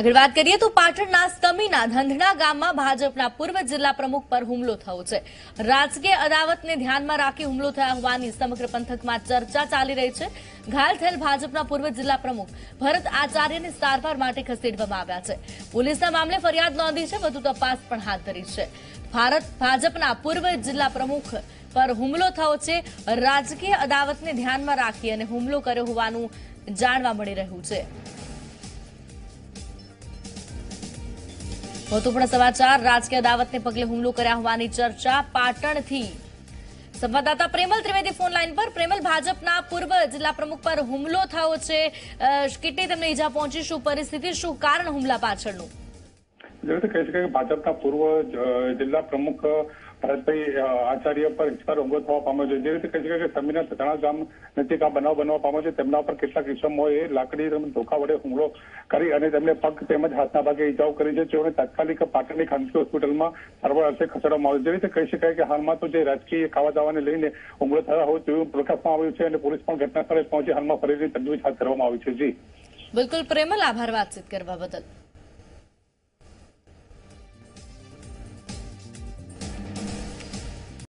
આગળ વાત કરીએ તો પાટણના સ્તમીના ધંધણા ગામમાં ભાજપના પૂર્વ જિલ્લા પ્રમુખ પર હુમલો થયો છે. રાજકીય અદાવતને ધ્યાનમાં રાખી હુમલો થયા હોવાની સમગ્ર પંથકમાં ચર્ચા ચાલી રહી છે. ઘાયલ થયેલ ભાજપના પૂર્વ જિલ્લા પ્રમુખ ભરત આચાર્યને સારવાર માટે ખસેડવામાં આવ્યા છે. પોલીસના મામલે ફરિયાદ નોંધી છે, વધુ તપાસ પણ હાથ ધરી છે. ભારત, ભાજપના પૂર્વ જિલ્લા પ્રમુખ પર હુમલો થયો છે. રાજકીય અદાવતને ધ્યાનમાં રાખી અને હુમલો કર્યો હોવાનું જાણવા મળી રહ્યું છે. મહત્વપૂર્ણ સમાચાર. રાજકીય અદાવતને પગલે હુમલો કર્યા હોવાની ચર્ચા. પાટણથી સંવાદદાતા પ્રેમલ ત્રિવેદી ફોન લાઈન પર. પ્રેમલ, ભાજપના પૂર્વ જિલ્લા પ્રમુખ પર હુમલો થયો છે. કેટલી તેમને ઈજા પહોંચી? શું પરિસ્થિતિ? શું કારણ હુમલા પાછળનું? જે રીતે કહી શકાય કે ભાજપના પૂર્વ જિલ્લા પ્રમુખ ભરતભાઈ આચાર્ય પર હિંસા હુમલો થવા પામ્યો છે. જે રીતે કહી શકાય કે સમીના સતાણા ગામ નજીક આ બનાવ બનવા પામ્યો છે. તેમના પર કેટલાક ઇસમોએ લાકડી ધોકા વડે હુમલો કરી અને તેમને પગ તેમજ હાથના ભાગે ઇજાઓ કરી છે. જેઓને તાત્કાલિક પાટણની ખાનગી હોસ્પિટલમાં સારવાર અર્થે ખસેડવામાં આવ્યું જે રીતે કહી શકાય કે હાલમાં તો જે રાજકીય ખાવા દાવાને લઈને હુમલો થયા હોય તેવું પ્રકાશમાં આવ્યું છે અને પોલીસ પણ ઘટના સ્થળે પહોંચી હાલમાં ફરીથી તજવીજ હાથ ધરવામાં આવી છે. જી. બિલકુલ પ્રેમલ આભાર વાતચીત કરવા બદલ.